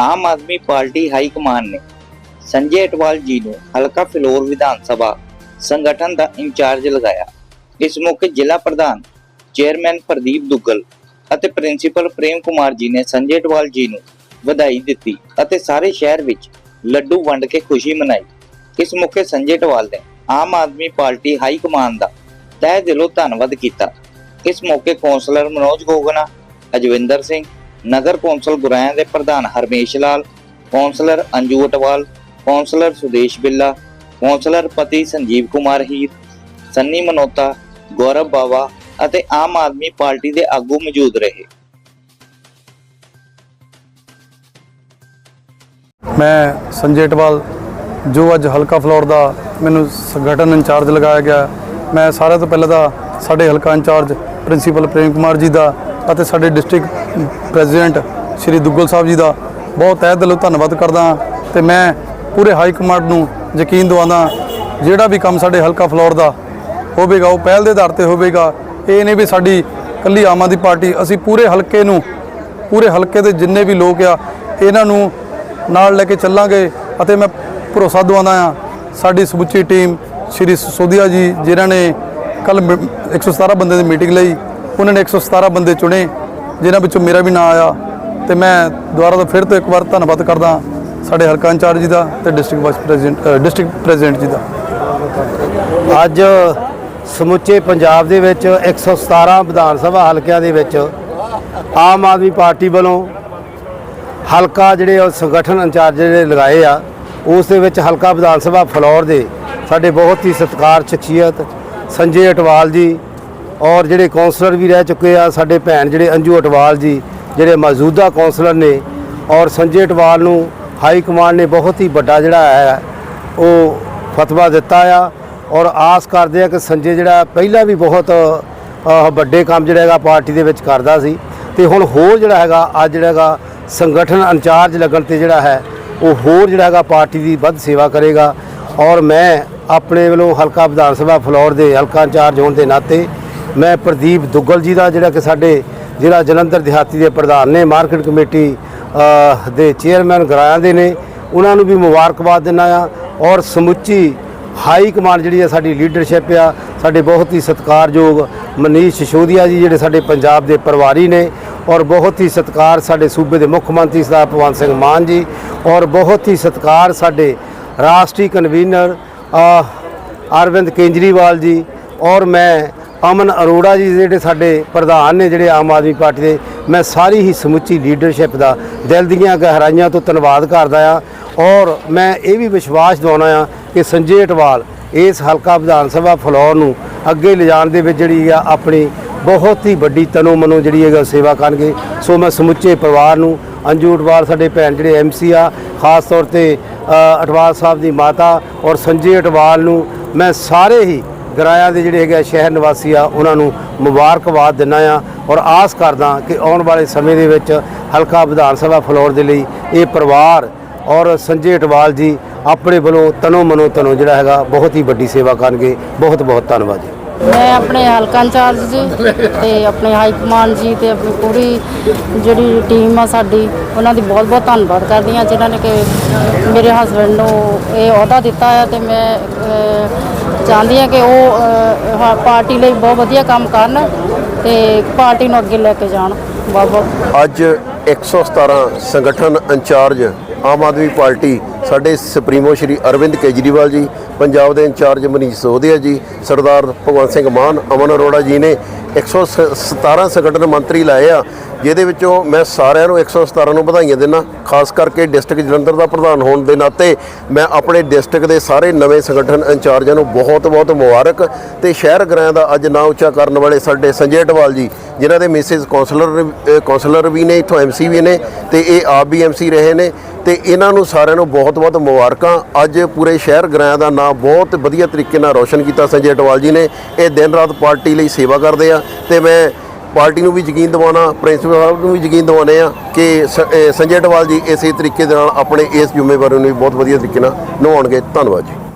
ਆਮ Aadmi party high command ਨੇ ਸੰਜੇ ਅਟਵਾਲ ਜੀ ਨੂੰ ਹਲਕਾ ਫਿਲੌਰ ਵਿਧਾਨ ਸਭਾ ਸੰਗਠਨ ਦਾ ਇੰਚਾਰਜ ਲਗਾਇਆ। ਇਸ ਮੌਕੇ ਜ਼ਿਲ੍ਹਾ ਪ੍ਰਧਾਨ ਚੇਅਰਮੈਨ ਪ੍ਰਦੀਪ ਦੁੱਗਲ ਅਤੇ ਪ੍ਰਿੰਸੀਪਲ ਪ੍ਰੇਮ ਕੁਮਾਰ ਜੀ ਨੇ ਸੰਜੇ ਅਟਵਾਲ ਜੀ ਨੂੰ ਵਧਾਈ ਦਿੱਤੀ ਅਤੇ ਸਾਰੇ ਸ਼ਹਿਰ ਵਿੱਚ ਲੱਡੂ ਵੰਡ ਕੇ ਖੁਸ਼ੀ ਮਨਾਈ। ਇਸ ਮੌਕੇ ਸੰਜੇ ਅਟਵਾਲ ਨੇ ਆਮ ਆਦਮੀ ਪਾਰਟੀ ਹਾਈ ਕਮਾਨ ਦਾ ਤਹਿ ਦਿਲੋਂ ਧੰਨਵਾਦ ਕੀਤਾ। ਇਸ ਮੌਕੇ ਕੌਂਸਲਰ ਮਨੋਜ ਗੋਗਨਾ ਅਜਵਿੰਦਰ ਸਿੰਘ ਨਗਰ ਕੌਂਸਲ ਗੁਰਾਇਆ ਦੇ ਪ੍ਰਧਾਨ Harmesh Lal, councillor Anju Atwal, councillor Sudesh Billa, councillor ਪਤੀ ਸੰਜੀਵ ਕੁਮਾਰ ਹੀਰ, ਸੰਨੀ ਮਨੋਤਾ, ਗੌਰਵ ਬਾਵਾ ਅਤੇ ਆਮ ਆਦਮੀ ਪਾਰਟੀ ਦੇ ਆਗੂ ਮੌਜੂਦ ਰਹੇ। ਮੈਂ ਸੰਜੇ ਟਵਾਲ ਜੋ ਅੱਜ ਹਲਕਾ ਫਲੋਰ ਦਾ ਮੈਨੂੰ ਸੰਗਠਨ ਇੰਚਾਰਜ ਲਗਾਇਆ ਗਿਆ, ਮੈਂ ਸਾਰਿਆਂ ਤੋਂ ਪਹਿਲਾਂ ਤਾਂ ਸਾਡੇ ਹਲਕਾ ਇੰਚਾਰਜ ਪ੍ਰਿੰਸੀਪਲ ਪ੍ਰੇਮ ਕੁਮਾਰ ਜੀ ਦਾ ਅਤੇ ਸਾਡੇ ਡਿਸਟ੍ਰਿਕਟ ਪ੍ਰੈਜ਼ੀਡੈਂਟ ਸ਼੍ਰੀ ਦੁੱਗਲ ਸਾਹਿਬ ਜੀ ਦਾ ਬਹੁਤ ਤਹਿ ਦਿਲੋਂ ਧੰਨਵਾਦ ਕਰਦਾ ਹਾਂ ਤੇ ਮੈਂ ਪੂਰੇ ਹਾਈ ਕਮਾਂਡ ਨੂੰ ਯਕੀਨ ਦਿਵਾਉਂਦਾ ਜਿਹੜਾ ਵੀ ਕੰਮ ਸਾਡੇ ਹਲਕਾ ਫਲੋਰ ਦਾ ਹੋਵੇਗਾ, ਉਹ ਪਹਿਲ ਦੇ ਆਧਾਰ ਤੇ ਹੋਵੇਗਾ, ਇਹ ਨਹੀਂ ਵੀ ਸਾਡੀ ਕੱਲੀ ਆਮ ਆਦਮੀ ਪਾਰਟੀ, ਅਸੀਂ ਪੂਰੇ ਹਲਕੇ ਨੂੰ, ਪੂਰੇ ਹਲਕੇ ਦੇ ਜਿੰਨੇ ਵੀ ਲੋਕ ਆ, ਇਹਨਾਂ ਨੂੰ ਨਾਲ ਲੈ ਕੇ ਚੱਲਾਂਗੇ ਅਤੇ ਮੈਂ ਭਰੋਸਾ ਦਿਵਾਉਂਦਾ ਆ ਸਾਡੀ ਸਮੁੱਚੀ ਟੀਮ ਸ਼੍ਰੀ ਸੋਧੀਆ ਜੀ, ਜਿਨ੍ਹਾਂ ਨੇ ਕੱਲ 117 ਬੰਦੇ ਦੀ ਮੀਟਿੰਗ ਲਈ ਉਹਨਾਂ ਨੇ 117 ਬੰਦੇ ਚੁਣੇ, ਜਿਨ੍ਹਾਂ ਵਿੱਚੋਂ ਮੇਰਾ ਵੀ ਨਾਂ ਆਇਆ। ਤੇ ਮੈਂ ਦੁਬਾਰਾ ਤੋਂ ਫਿਰ ਤੋਂ ਇੱਕ ਵਾਰ ਧੰਨਵਾਦ ਕਰਦਾ ਸਾਡੇ ਹਲਕਾ ਇੰਚਾਰਜ ਜੀ ਦਾ ਤੇ district vice president district president ji ਦਾ। ਅੱਜ ਸਮੁੱਚੇ ਪੰਜਾਬ ਦੇ ਵਿੱਚ 117 ਵਿਧਾਨ ਸਭਾ ਹਲਕਿਆਂ ਦੇ ਵਿੱਚ ਆਮ ਆਦਮੀ ਪਾਰਟੀ ਵੱਲੋਂ ਹਲਕਾ ਜਿਹੜੇ ਸੰਗਠਨ ਇੰਚਾਰਜ ਜਿਹੜੇ ਲਗਾਏ ਆ, ਉਸ ਦੇ ਵਿੱਚ ਹਲਕਾ ਵਿਧਾਨ ਸਭਾ ਫਲੌਰ ਦੇ ਸਾਡੇ ਬਹੁਤ ਹੀ ਸਤਿਕਾਰ, ਸ਼ਖਸੀਅਤ ਸੰਜੇ ਅਟਵਾਲ ਜੀ ਔਰ ਜਿਹੜੇ ਕਾਉਂਸਲਰ ਵੀ ਰਹਿ ਚੁੱਕੇ ਆ, ਸਾਡੇ ਭੈਣ ਜਿਹੜੇ ਅੰਜੂ ਅਟਵਾਲ ਜੀ, ਜਿਹੜੇ ਮੌਜੂਦਾ ਕਾਉਂਸਲਰ ਨੇ, ਔਰ ਸੰਜੇ ਅਟਵਾਲ ਨੂੰ ਹਾਈ ਕਮਾਂਡ ਨੇ ਬਹੁਤ ਹੀ ਵੱਡਾ ਜਿਹੜਾ ਹੈ, ਉਹ ਫਤਵਾ ਦਿੱਤਾ ਆ। ਔਰ ਆਸ ਕਰਦੇ ਆ ਕਿ ਸੰਜੇ ਜਿਹੜਾ ਪਹਿਲਾਂ ਵੀ ਬਹੁਤ ਵੱਡੇ ਕੰਮ ਜਿਹੜਾ ਹੈਗਾ ਪਾਰਟੀ ਦੇ ਵਿੱਚ ਕਰਦਾ ਸੀ। ਤੇ ਹੁਣ ਹੋਰ ਜਿਹੜਾ ਹੈਗਾ, ਅੱਜ ਜਿਹੜਾ ਹੈਗਾ ਸੰਗਠਨ ਇੰਚਾਰਜ ਲੱਗਣ ਤੇ ਜਿਹੜਾ ਹੈ, ਉਹ ਹੋਰ ਜਿਹੜਾ ਹੈਗਾ ਪਾਰਟੀ ਦੀ ਵੱਧ ਸੇਵਾ ਕਰੇਗਾ। ਔਰ ਮੈਂ ਆਪਣੇ ਵੱਲੋਂ ਹਲਕਾ ਵਿਧਾਨ ਸਭਾ ਫਲੋਰ ਦੇ ਹਲਕਾ ਇੰਚਾਰਜ ਹੋਣ ਦੇ ਨਾਤੇ ਮੈਂ ਪ੍ਰਦੀਪ ਦੁੱਗਲ ਜੀ ਦਾ, ਜਿਹੜਾ ਕਿ ਸਾਡੇ ਜ਼ਿਲ੍ਹਾ ਜਲੰਧਰ ਦਿਹਾਤੀ ਦੇ ਪ੍ਰਧਾਨ ਨੇ, ਮਾਰਕੀਟ ਕਮੇਟੀ ਦੇ ਚੇਅਰਮੈਨ ਗਰਾਇਆ ਦੇ ਨੇ, ਉਹਨਾਂ ਨੂੰ ਵੀ ਮੁਬਾਰਕਬਾਦ ਦਿੰਦਾ ਆ ਔਰ ਸਮੁੱਚੀ ਹਾਈ ਕਮਾਂਡ ਜਿਹੜੀ ਹੈ ਸਾਡੀ ਲੀਡਰਸ਼ਿਪ ਆ, ਸਾਡੇ ਬਹੁਤ ਹੀ ਸਤਿਕਾਰਯੋਗ ਮਨੀਸ਼ ਸਿਸੋਦੀਆ ਜੀ, ਜਿਹੜੇ ਸਾਡੇ ਪੰਜਾਬ ਦੇ ਪਰਿਵਾਰੀ ਨੇ ਔਰ ਬਹੁਤ ਹੀ ਸਤਿਕਾਰ ਸਾਡੇ ਸੂਬੇ ਦੇ ਮੁੱਖ ਮੰਤਰੀ ਸਰਦਾਰ ਭਗਵੰਤ ਸਿੰਘ ਮਾਨ ਜੀ ਔਰ ਬਹੁਤ ਹੀ ਸਤਿਕਾਰ ਸਾਡੇ ਰਾਸ਼ਟਰੀ ਕਨਵੀਨਰ ਅਰਵਿੰਦ ਕੇਜਰੀਵਾਲ ਜੀ ਔਰ ਮੈਂ ਅਮਨ ਅਰੋੜਾ ਜੀ ਜਿਹੜੇ ਸਾਡੇ ਪ੍ਰਧਾਨ ਨੇ ਜਿਹੜੇ ਆਮ ਆਦਮੀ ਪਾਰਟੀ ਦੇ, ਮੈਂ ਸਾਰੀ ਹੀ ਸਮੁੱਚੀ ਲੀਡਰਸ਼ਿਪ ਦਾ ਦਿਲ ਦੀਆਂ ਗਹਿਰਾਈਆਂ ਤੋਂ ਧੰਨਵਾਦ ਕਰਦਾ ਆ ਔਰ ਮੈਂ ਇਹ ਵੀ ਵਿਸ਼ਵਾਸ ਦਿਵਾਉਣਾ ਆ ਕਿ ਸੰਜੇ ਅਟਵਾਲ ਇਸ ਹਲਕਾ ਵਿਧਾਨ ਸਭਾ ਫਲੋਰ ਨੂੰ ਅੱਗੇ ਲਿਜਾਣ ਦੇ ਵਿੱਚ ਜਿਹੜੀ ਆ ਆਪਣੀ ਬਹੁਤ ਹੀ ਵੱਡੀ ਤਨੋ ਮਨੋ ਜਿਹੜੀ ਹੈਗਾ ਸੇਵਾ ਕਰਨਗੇ। ਸੋ ਮੈਂ ਸਮੁੱਚੇ ਪਰਿਵਾਰ ਨੂੰ, ਅੰਜੂ ਅਟਵਾਲ ਸਾਡੇ ਭੈਣ ਜਿਹੜੇ ਐਮਸੀ ਆ, ਖਾਸ ਤੌਰ ਤੇ ਅਟਵਾਲ ਸਾਹਿਬ ਦੀ ਮਾਤਾ ਔਰ ਸੰਜੇ ਅਟਵਾਲ ਨੂੰ ਮੈਂ ਸਾਰੇ ਹੀ ਗਰਾਇਆ ਦੇ ਜਿਹੜੇ ਹੈਗੇ ਆ ਸ਼ਹਿਰ ਨਿਵਾਸੀ ਆ, ਉਹਨਾਂ ਨੂੰ ਮੁਬਾਰਕਬਾਦ ਦਿੰਦਾ ਆ ਔਰ ਆਸ ਕਰਦਾ ਕਿ ਆਉਣ ਵਾਲੇ ਸਮੇਂ ਦੇ ਵਿੱਚ ਹਲਕਾ ਵਿਧਾਨ ਸਭਾ ਫਲੋਰ ਦੇ ਲਈ ਇਹ ਪਰਿਵਾਰ ਔਰ ਸੰਜੇ ਅਟਵਾਲ ਜੀ ਆਪਣੇ ਵੱਲੋਂ ਤਨੋ ਮਨੋ ਤਨੋ ਜਿਹੜਾ ਹੈਗਾ, ਬਹੁਤ ਹੀ ਵੱਡੀ ਸੇਵਾ ਕਰਨਗੇ। ਬਹੁਤ ਬਹੁਤ ਧੰਨਵਾਦ ਜੀ। ਮੈਂ ਆਪਣੇ ਹਲਕਾ ਇੰਚਾਰਜ ਜੀ ਤੇ ਆਪਣੇ ਹਾਈ ਕਮਾਂਡ ਜੀ ਤੇ ਆਪਣੀ ਪੂਰੀ ਜਿਹੜੀ ਟੀਮ ਆ ਸਾਡੀ, ਉਹਨਾਂ ਦੀ ਬਹੁਤ ਬਹੁਤ ਧੰਨਵਾਦ ਕਰਦੀ ਹਾਂ ਜਿਨ੍ਹਾਂ ਨੇ ਕਿ ਮੇਰੇ ਹਸਬੰਡ ਨੂੰ ਇਹ ਅਹੁਦਾ ਦਿੱਤਾ ਹੈ ਤੇ ਮੈਂ ਚਾਹੁੰਦੀ ਹਾਂ ਕਿ ਉਹ ਪਾਰਟੀ ਲਈ ਬਹੁਤ ਵਧੀਆ ਕੰਮ ਕਰਨ ਤੇ ਪਾਰਟੀ ਨੂੰ ਅੱਗੇ ਲੈ ਕੇ ਜਾਣ। ਬਹੁਤ ਬਹੁਤ। ਅੱਜ 117 ਸੰਗਠਨ ਇੰਚਾਰਜ ਆਮ ਆਦਮੀ ਪਾਰਟੀ ਸਾਡੇ ਸੁਪਰੀਮੋ ਸ਼੍ਰੀ ਅਰਵਿੰਦ ਕੇਜਰੀਵਾਲ ਜੀ, ਪੰਜਾਬ ਦੇ ਇੰਚਾਰਜ ਮਨੀਸ਼ ਸੋਧਿਆ ਜੀ, ਸਰਦਾਰ ਭਗਵੰਤ ਸਿੰਘ ਮਾਨ, ਅਮਨ ਅਰੋੜਾ ਜੀ ਨੇ 117 ਸੰਗਠਨ ਮੰਤਰੀ ਲਾਏ ਆ। ਜਿਹਦੇ ਵਿੱਚੋਂ ਮੈਂ ਸਾਰਿਆਂ ਨੂੰ 117 ਨੂੰ ਵਧਾਈਆਂ ਦਿੰਦਾ, ਖਾਸ ਕਰਕੇ ਡਿਸਟ੍ਰਿਕਟ ਜਲੰਧਰ ਦਾ ਪ੍ਰਧਾਨ ਹੋਣ ਦੇ ਨਾਤੇ ਮੈਂ ਆਪਣੇ ਡਿਸਟ੍ਰਿਕਟ ਦੇ ਸਾਰੇ ਨਵੇਂ ਸੰਗਠਨ ਇੰਚਾਰਜਾਂ ਨੂੰ ਬਹੁਤ ਬਹੁਤ ਮੁਬਾਰਕ ਤੇ ਸ਼ਹਿਰ ਗ੍ਰਾਂ ਦਾ ਅੱਜ ਨਾਂ ਉੱਚਾ ਕਰਨ ਵਾਲੇ ਸਾਡੇ ਸੰਜੇ ਅਟਵਾਲ ਜੀ, ਜਿਨ੍ਹਾਂ ਦੇ ਮਿਸਿਸ ਕਾਉਂਸਲਰ ਕਾਉਂਸਲਰ ਵੀ ਨੇ, ਇੱਥੋਂ ਐਮਸੀ ਵੀ ਨੇ ਤੇ ਇਹ ਆਪ ਵੀ ਐਮਸੀ ਰਹੇ ਨੇ ਤੇ ਇਹਨਾਂ ਨੂੰ ਸਾਰਿਆਂ ਨੂੰ ਬਹੁਤ ਬਹੁਤ ਮੁਬਾਰਕਾਂ। ਅੱਜ ਪੂਰੇ ਸ਼ਹਿਰ ਗ੍ਰਾਂ ਦਾ ਨਾਂ ਬਹੁਤ ਵਧੀਆ ਤਰੀਕੇ ਨਾਲ ਰੌਸ਼ਨ ਕੀਤਾ ਸੰਜੇ ਅਟਵਾਲ ਜੀ ਨੇ। ਇਹ ਦਿਨ ਰਾਤ ਪਾਰਟੀ ਲਈ ਸੇਵਾ ਕਰਦੇ ਆ ਤੇ ਮੈਂ ਪਾਰਟੀ ਨੂੰ ਵੀ ਯਕੀਨ ਦਿਵਾਉਣਾ, ਪ੍ਰਿੰਸੀਪਲ ਸਾਹਿਬ ਨੂੰ ਵੀ ਯਕੀਨ ਦਿਵਾਉਂਦੇ ਆ ਕਿ ਸ- ਸੰਜੇ ਅਟਵਾਲ ਜੀ ਇਸੇ ਤਰੀਕੇ ਦੇ ਨਾਲ ਆਪਣੇ ਇਸ ਜ਼ਿੰਮੇਵਾਰੀ ਨੂੰ ਵੀ ਬਹੁਤ ਵਧੀਆ ਤਰੀਕੇ ਨਾਲ ਨਿਭਾਉਣਗੇ। ਧੰਨਵਾਦ ਜੀ।